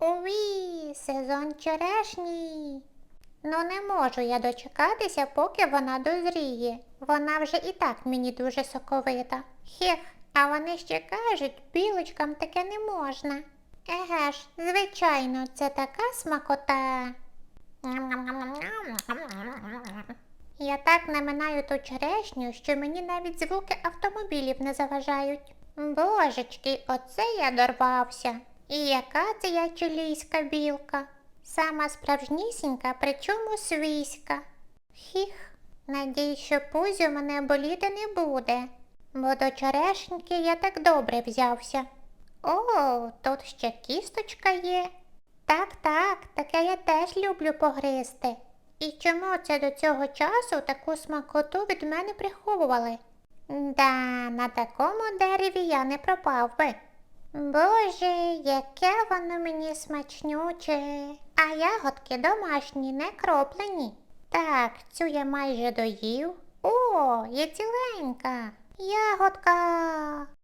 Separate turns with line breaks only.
Уві, сезон черешні. Ну не можу я дочекатися, поки вона дозріє. Вона вже і так мені дуже соковита. Хех, а вони ще кажуть, білочкам таке не можна. Еге ж, звичайно, це така смакота. Я так наминаю ту черешню, що мені навіть звуки автомобілів не заважають. Божечки, оце я дорвався. І яка це я чилійська білка? Сама справжнісінька, причому свійська. Хіх, надіюсь, що пузю мене боліти не буде, бо до черешеньки я так добре взявся. О, тут ще кісточка є. Так, так, таке я теж люблю погризти. І чому це до цього часу таку смакоту від мене приховували? Да, на такому дереві я не пропав би. Боже, яке воно мені смачнюче. А ягодки домашні, не кроплені. Так, цю я майже доїв. О, є ціленька. Ягодка.